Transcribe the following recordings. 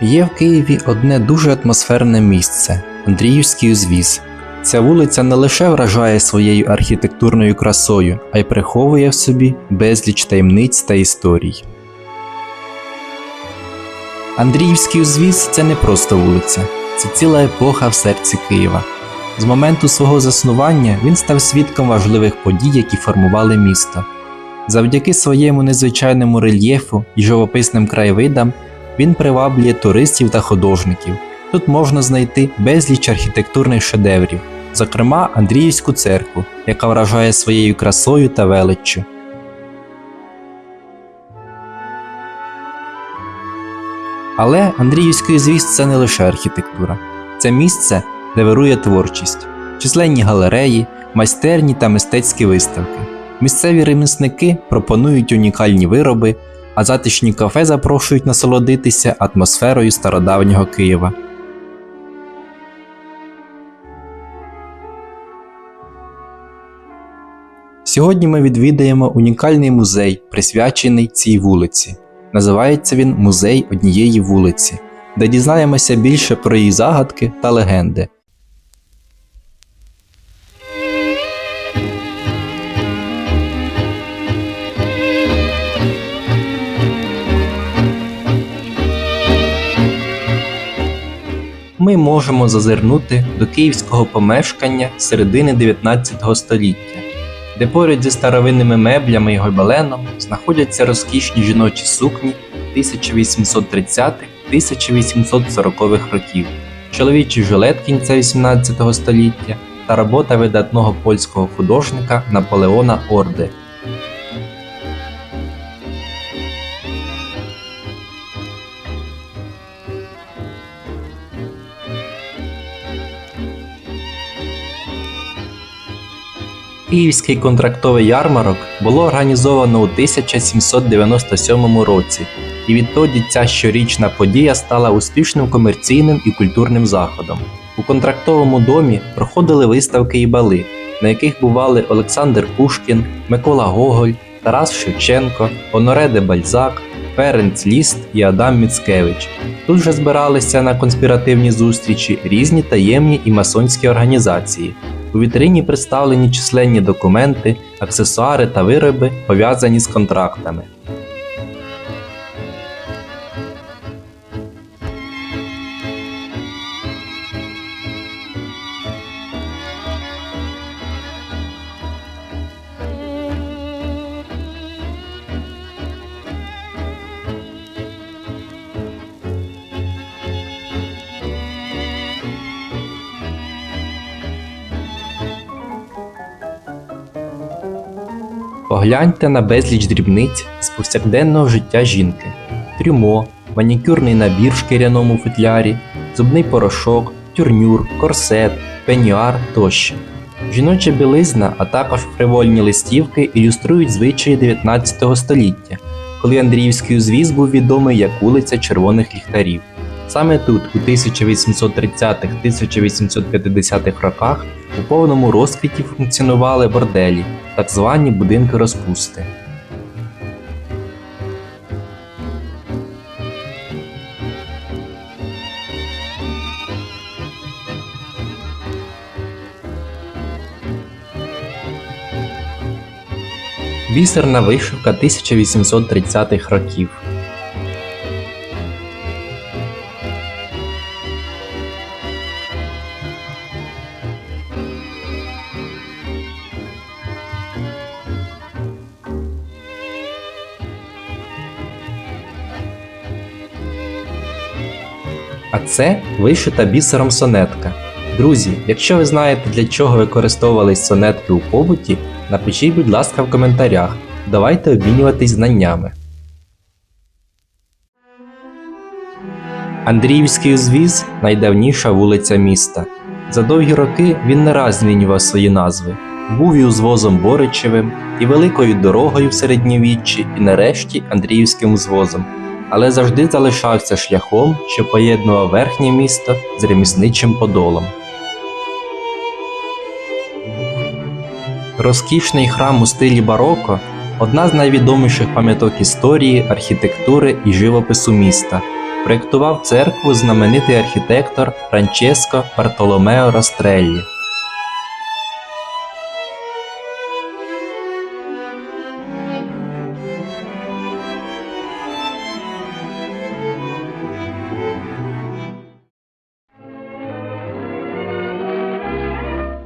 Є в Києві одне дуже атмосферне місце Андріївський узвіз. Ця вулиця не лише вражає своєю архітектурною красою, а й приховує в собі безліч таємниць та історій. Андріївський узвіз це не просто вулиця, це ціла епоха в серці Києва. З моменту свого заснування він став свідком важливих подій, які формували місто. Завдяки своєму незвичайному рельєфу і живописним краєвидам він приваблює туристів та художників. Тут можна знайти безліч архітектурних шедеврів, зокрема Андріївську церкву, яка вражає своєю красою та величчю. Але Андріївський звіст це не лише архітектура, це місце, де вирує творчість, численні галереї, майстерні та мистецькі виставки. Місцеві ремісники пропонують унікальні вироби, а затишні кафе запрошують насолодитися атмосферою стародавнього Києва. Сьогодні ми відвідаємо унікальний музей, присвячений цій вулиці. Називається він Музей однієї вулиці, де дізнаємося більше про її загадки та легенди. Ми можемо зазирнути до київського помешкання середини 19 століття, де поряд зі старовинними меблями і гобеленом знаходяться розкішні жіночі сукні 1830-1840-х років, чоловічий жилет кінця 18 століття та робота видатного польського художника Наполеона Орди. Київський контрактовий ярмарок було організовано у 1797 році, і відтоді ця щорічна подія стала успішним комерційним і культурним заходом. У контрактовому домі проходили виставки і бали, на яких бували Олександр Пушкін, Микола Гоголь, Тарас Шевченко, Оноре де Бальзак, Ференц Ліст і Адам Міцкевич. Тут же збиралися на конспіративні зустрічі різні таємні і масонські організації. У вітрині представлені численні документи, аксесуари та вироби, пов'язані з контрактами. Погляньте на безліч дрібниць з повсякденного життя жінки: трюмо, манікюрний набір в шкіряному футлярі, зубний порошок, тюрнюр, корсет, пенюар тощо. Жіноча білизна, а також фривольні листівки ілюструють звичаї 19 століття, коли Андріївський узвіз був відомий як вулиця Червоних ліхтарів. Саме тут, у 1830-1850-х роках, у повному розквіті функціонували борделі, так звані будинки розпусти. Бісерна вишивка 1830-х років. А це вишита бісером сонетка. Друзі, якщо ви знаєте, для чого використовувались сонетки у побуті, напишіть, будь ласка, в коментарях. Давайте обмінюватись знаннями. Андріївський узвіз найдавніша вулиця міста. За довгі роки він не раз змінював свої назви. Був і узвозом Боричевим, і великою дорогою в середньовіччі, і нарешті Андріївським узвозом, але завжди залишався шляхом, що поєднував верхнє місто з ремісничим подолом. Розкішний храм у стилі бароко одна з найвідоміших пам'яток історії, архітектури і живопису міста. проєктував церкву знаменитий архітектор Франческо Бартоломео Растреллі.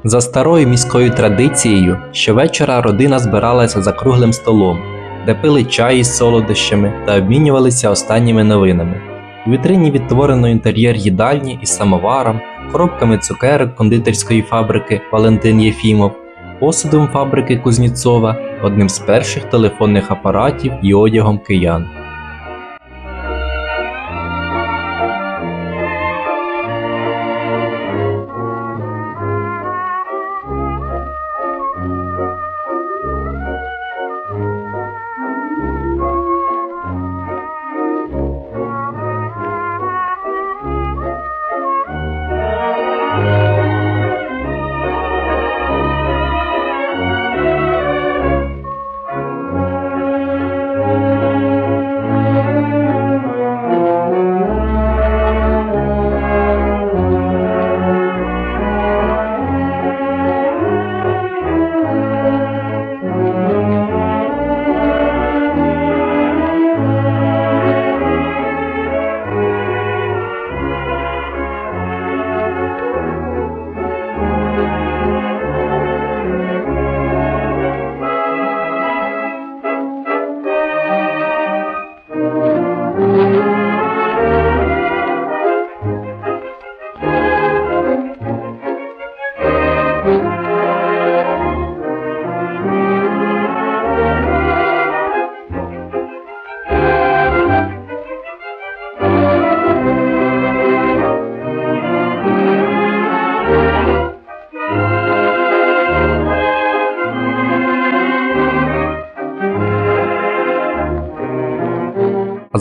За старою міською традицією, щовечора родина збиралася за круглим столом, де пили чай із солодощами та обмінювалися останніми новинами. У вітрині відтворено інтер'єр їдальні із самоваром, коробками цукерок кондитерської фабрики Валентин Єфімов, посудом фабрики Кузніцова, одним з перших телефонних апаратів і одягом киян.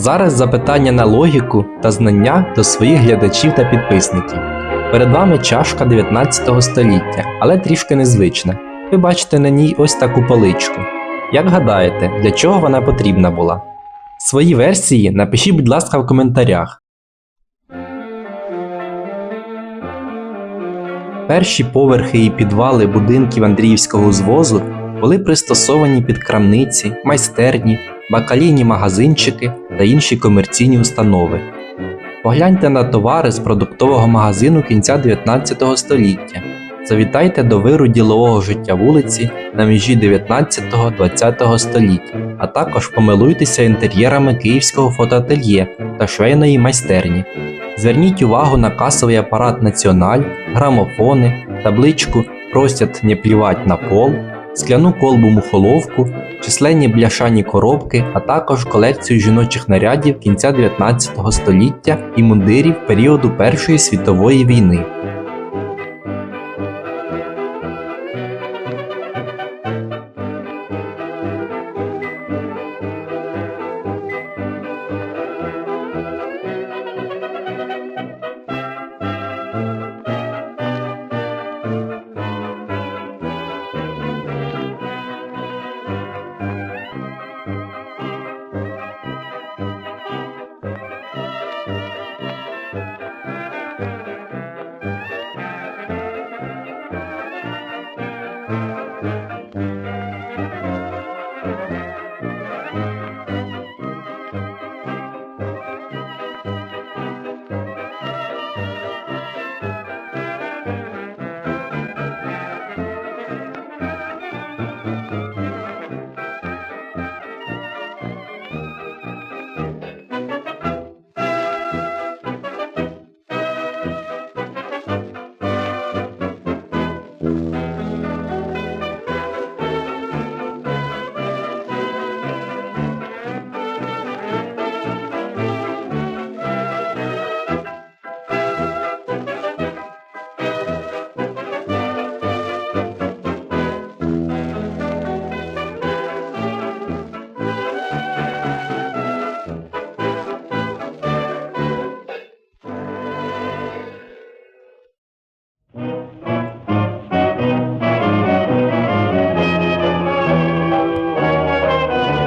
Зараз запитання на логіку та знання до своїх глядачів та підписників. Перед вами чашка 19 століття, але трішки незвична. Ви бачите на ній ось таку поличку. Як гадаєте, для чого вона потрібна була? Свої версії напишіть, будь ласка, в коментарях. Перші поверхи і підвали будинків Андріївського звозу були пристосовані під крамниці, майстерні, бакалійні магазинчики та інші комерційні установи. Погляньте на товари з продуктового магазину кінця 19 століття. Завітайте до виру ділового життя вулиці на межі 19-20 століть, а також помилуйтеся інтер'єрами київського фотоательє та швейної майстерні. Зверніть увагу на касовий апарат Національ, грамофони, табличку Просять не плівать на пол, скляну колбу мухоловку, численні бляшані коробки, а також колекцію жіночих нарядів кінця 19 століття і мундирів періоду Першої світової війни.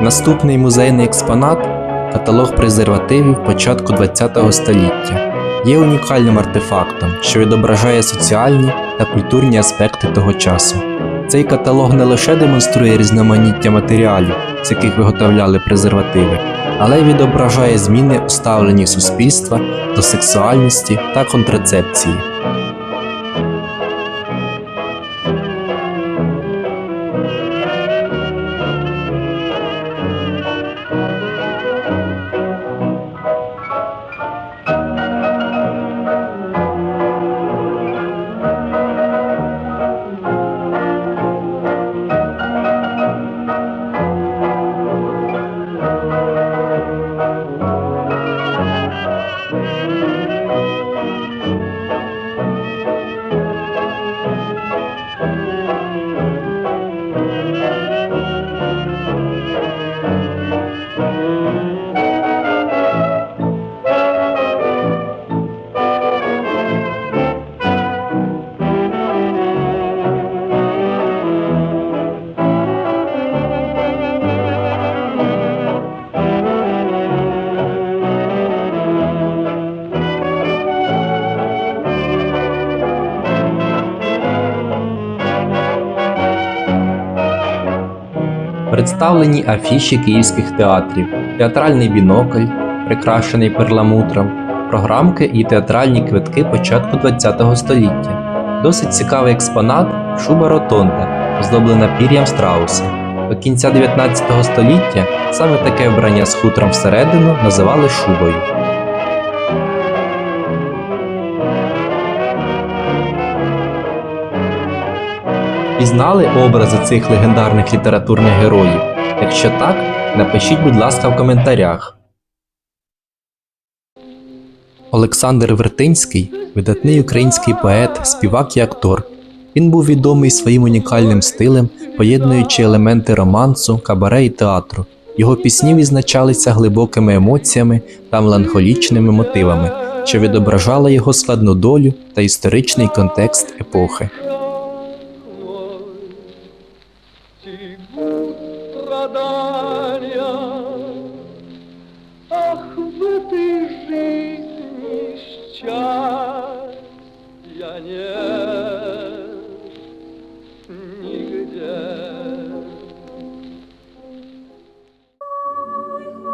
Наступний музейний експонат каталог презервативів початку ХХ століття. Є унікальним артефактом, що відображає соціальні та культурні аспекти того часу. Цей каталог не лише демонструє різноманіття матеріалів, з яких виготовляли презервативи, але й відображає зміни у ставленні суспільства до сексуальності та контрацепції. Представлені афіші київських театрів, театральний бінокль, прикрашений перламутром, програмки і театральні квитки початку ХХ століття. Досить цікавий експонат шуба ротонда, оздоблена пір'ям страуса. До кінця 19 століття саме таке вбрання з хутром всередину називали шубою. Пізнали образи цих легендарних літературних героїв? Якщо так, напишіть, будь ласка, в коментарях. Олександр Вертинський видатний український поет, співак і актор. Він був відомий своїм унікальним стилем, поєднуючи елементи романсу, кабаре і театру. Його пісні відзначалися глибокими емоціями та меланхолічними мотивами, що відображали його складну долю та історичний контекст епохи.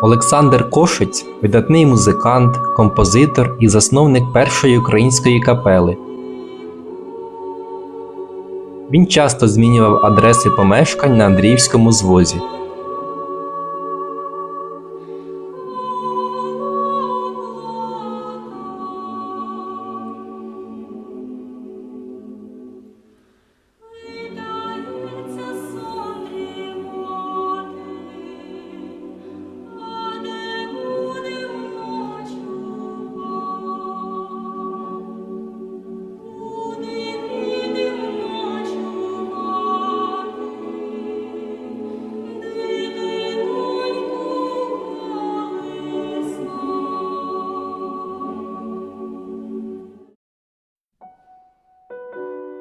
Олександр Кошець видатний музикант, композитор і засновник першої української капели. Він часто змінював адреси помешкань на Андріївському звозі.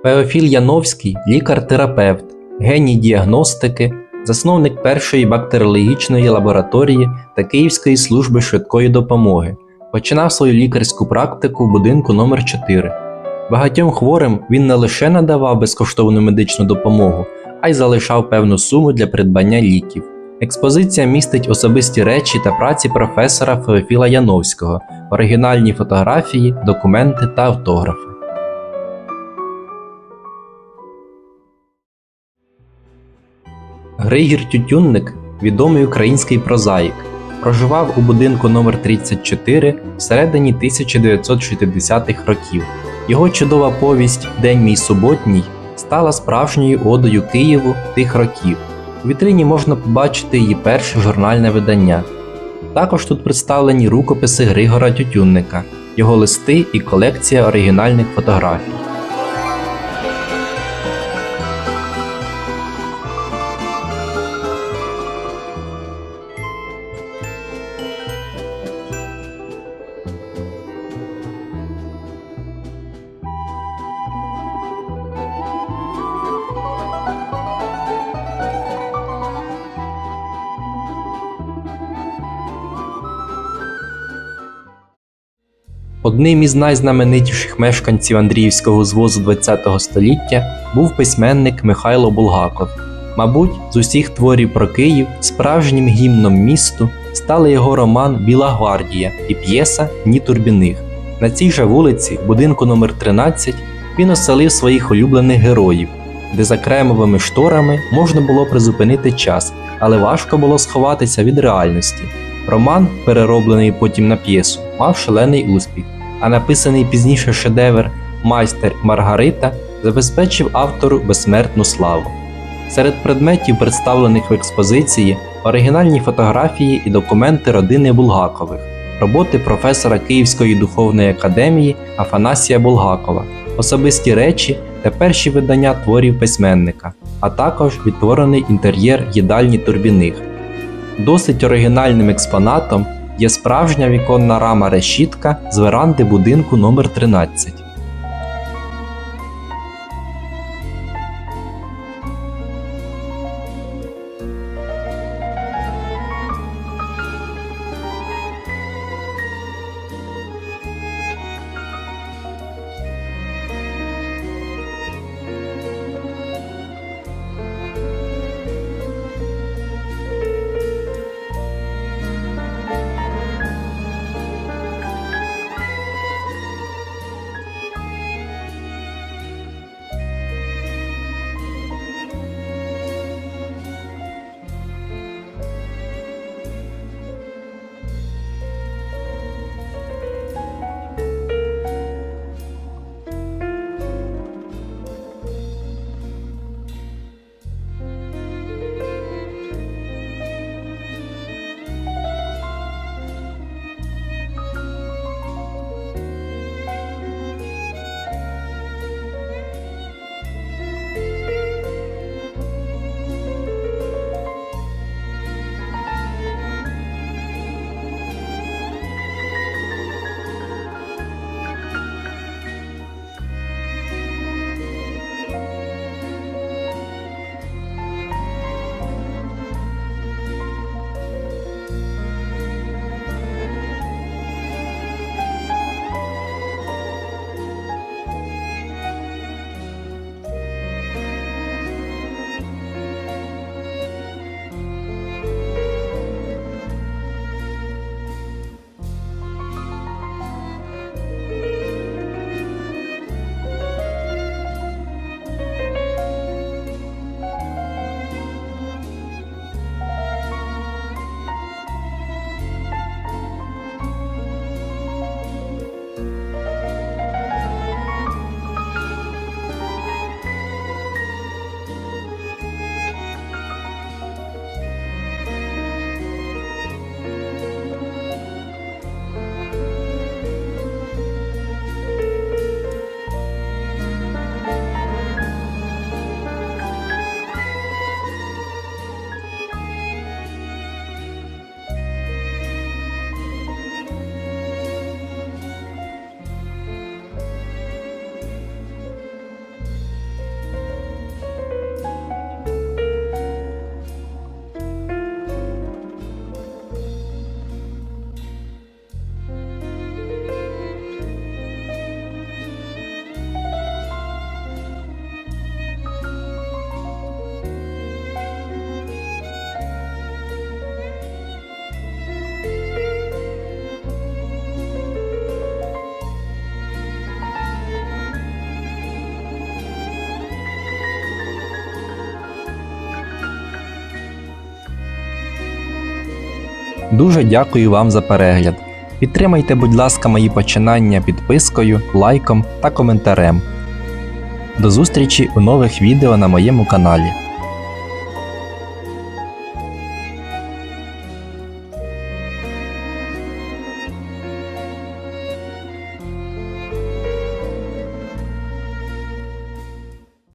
Феофіл Яновський лікар-терапевт, геній діагностики, засновник першої бактеріологічної лабораторії та Київської служби швидкої допомоги. Починав свою лікарську практику в будинку номер 4 Багатьом хворим він не лише надавав безкоштовну медичну допомогу, а й залишав певну суму для придбання ліків. Експозиція містить особисті речі та праці професора Феофіла Яновського, оригінальні фотографії, документи та автографи. Григір Тютюнник відомий український прозаїк. Проживав у будинку номер 34 всередині 1960-х років. Його чудова повість День мій суботній стала справжньою одою Києву тих років. У вітрині можна побачити її перше журнальне видання. Також тут представлені рукописи Григора Тютюнника, його листи і колекція оригінальних фотографій. Одним із найзнаменитіших мешканців Андріївського звозу ХХ століття був письменник Михайло Булгаков. Мабуть, з усіх творів про Київ справжнім гімном місту стали його роман Біла гвардія і п'єса Дні Турбіних. На цій же вулиці, будинку номер 13, він оселив своїх улюблених героїв, де за кремовими шторами можна було призупинити час, але важко було сховатися від реальності. Роман, перероблений потім на п'єсу, мав шалений успіх, а написаний пізніше шедевр Майстер Маргарита забезпечив автору безсмертну славу. Серед предметів, представлених в експозиції, оригінальні фотографії і документи родини Булгакових, роботи професора Київської духовної академії Афанасія Булгакова, особисті речі та перші видання творів письменника, а також відтворений інтер'єр їдальні Турбіних. Досить оригінальним експонатом є справжня віконна рама решітка з веранди будинку номер 13 Дуже дякую вам за перегляд. Підтримайте, будь ласка, мої починання підпискою, лайком та коментарем. До зустрічі у нових відео на моєму каналі.